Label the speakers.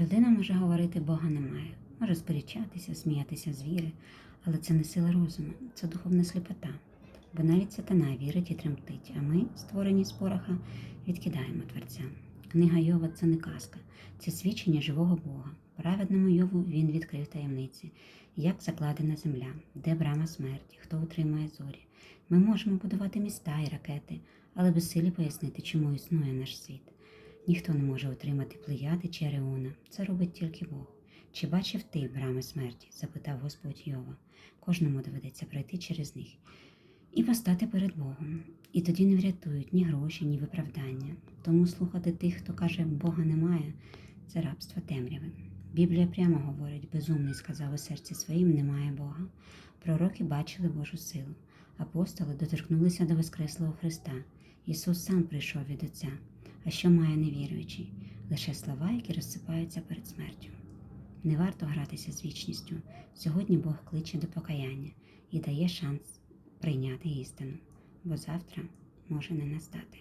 Speaker 1: Людина може говорити Бога немає, може сперечатися, сміятися з віри, але це не сила розуму, це духовна сліпота. Бо навіть сатана вірить і тремтить, а ми, створені з пороха, відкидаємо Творця. Книга Йова це не казка, це свідчення живого Бога. Праведному Йову він відкрив таємниці, як закладена земля, де брама смерті, хто утримує зорі. Ми можемо будувати міста і ракети, але безсилі пояснити, чому існує наш світ. Ніхто не може утримати плеяди чи Оріона. Це робить тільки Бог. Чи бачив ти брами смерті? запитав Господь Йова. Кожному доведеться пройти через них і постати перед Богом. І тоді не врятують ні гроші, ні виправдання. Тому слухати тих, хто каже, Бога немає, це рабство темряви. Біблія прямо говорить, безумний сказав у серці своїм, немає Бога. Пророки бачили Божу силу. Апостоли доторкнулися до Воскреслого Христа. Ісус сам прийшов від Отця. А що має невіруючий? Лише слова, які розсипаються перед смертю. Не варто гратися з вічністю. Сьогодні Бог кличе до покаяння і дає шанс прийняти істину, бо завтра може не настати.